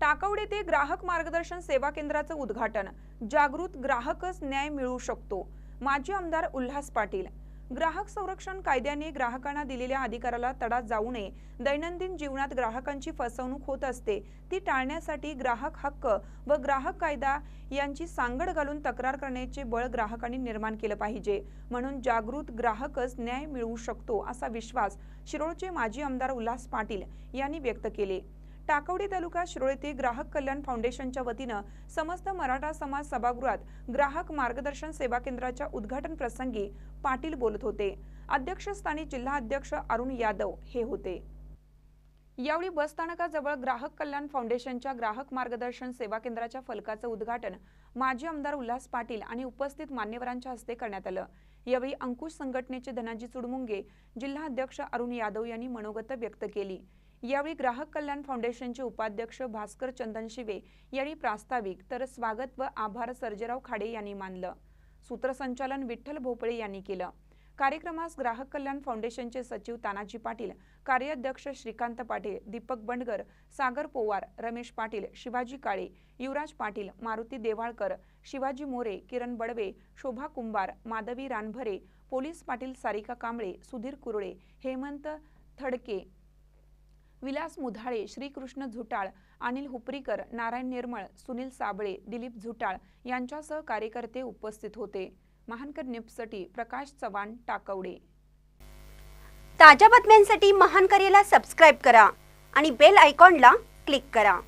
टाकवडे ते ग्राहक मार्गदर्शन सेवा केंद्राचं उद्घाटन. जागृत ग्राहकच न्याय मिळू शकतो. माजी आमदार उल्हास पाटील. ग्राहक संरक्षण कायद्याने ग्राहकांना दिलेल्या अधिकाराला तडा जाऊ नये. दैनंदिन जीवनात ग्राहकांची फसवणूक होत असते. ती टाळण्यासाठी ग्राहक हक्क व ग्राहक कायदा यांची सांगड घालून तक्रार करण्याचे बळ ग्राहकांनी निर्माण केलं पाहिजे. म्हणून जागृत ग्राहकच न्याय मिळवू शकतो असा विश्वास शिरोळचे माजी आमदार उल्हास पाटील यांनी व्यक्त केले. टाकवडी तालुका शिरोळ ग्राहक कल्याण फाउंडेशनच्या वतीनं समस्त मराठा समाज सभागृहात ग्राहक मार्गदर्शन सेवा केंद्राच्या उद्घाटन प्रसंगी पाटील बोलत होते. अध्यक्षस्थानी जिल्हा अध्यक्ष अरुण यादव हे होते. यावेळी बसस्थानकाजवळ ग्राहक कल्याण फाउंडेशनच्या ग्राहक मार्गदर्शन सेवा केंद्राच्या फलकाचं उद्घाटन माजी आमदार उल्हास पाटील आणि उपस्थित मान्यवरांच्या हस्ते करण्यात आलं. यावेळी अंकुश संघटनेचे धनाजी चुडमुंगे जिल्हा अध्यक्ष अरुण यादव यांनी मनोगत व्यक्त केली. यावेळी ग्राहक कल्याण फाउंडेशनचे उपाध्यक्ष भास्कर चंदन शिवे यांनी प्रास्ताविक तर स्वागत व आभार सर्जेराव खाडे यांनी मानलं. सूत्रसंचालन विठ्ठल भोपळे यांनी केलं. कार्यक्रमास ग्राहक कल्याण फाउंडेशनचे सचिव तानाजी पाटील कार्याध्यक्ष श्रीकांत पाटील दीपक बंडगर सागर पोवार रमेश पाटील शिवाजी काळे युवराज पाटील मारुती देवाळकर शिवाजी मोरे किरण बडवे शोभा कुंभार माधवी रानभरे पोलीस पाटील सारिका कांबळे सुधीर कुरळे हेमंत थडके विलास मुधाळे श्रीकृष्ण झुटाळ अनिल हुपरीकर नारायण निर्मळ सुनील साबळे दिलीप झुटाळ यांच्यासह कार्यकर्ते उपस्थित होते. महानकर निप्सटी प्रकाश चव्हाण टाकवडे. ताज्या बातम्यांसाठी महान सबस्क्राईब करा आणि बेल आयकॉनला क्लिक करा.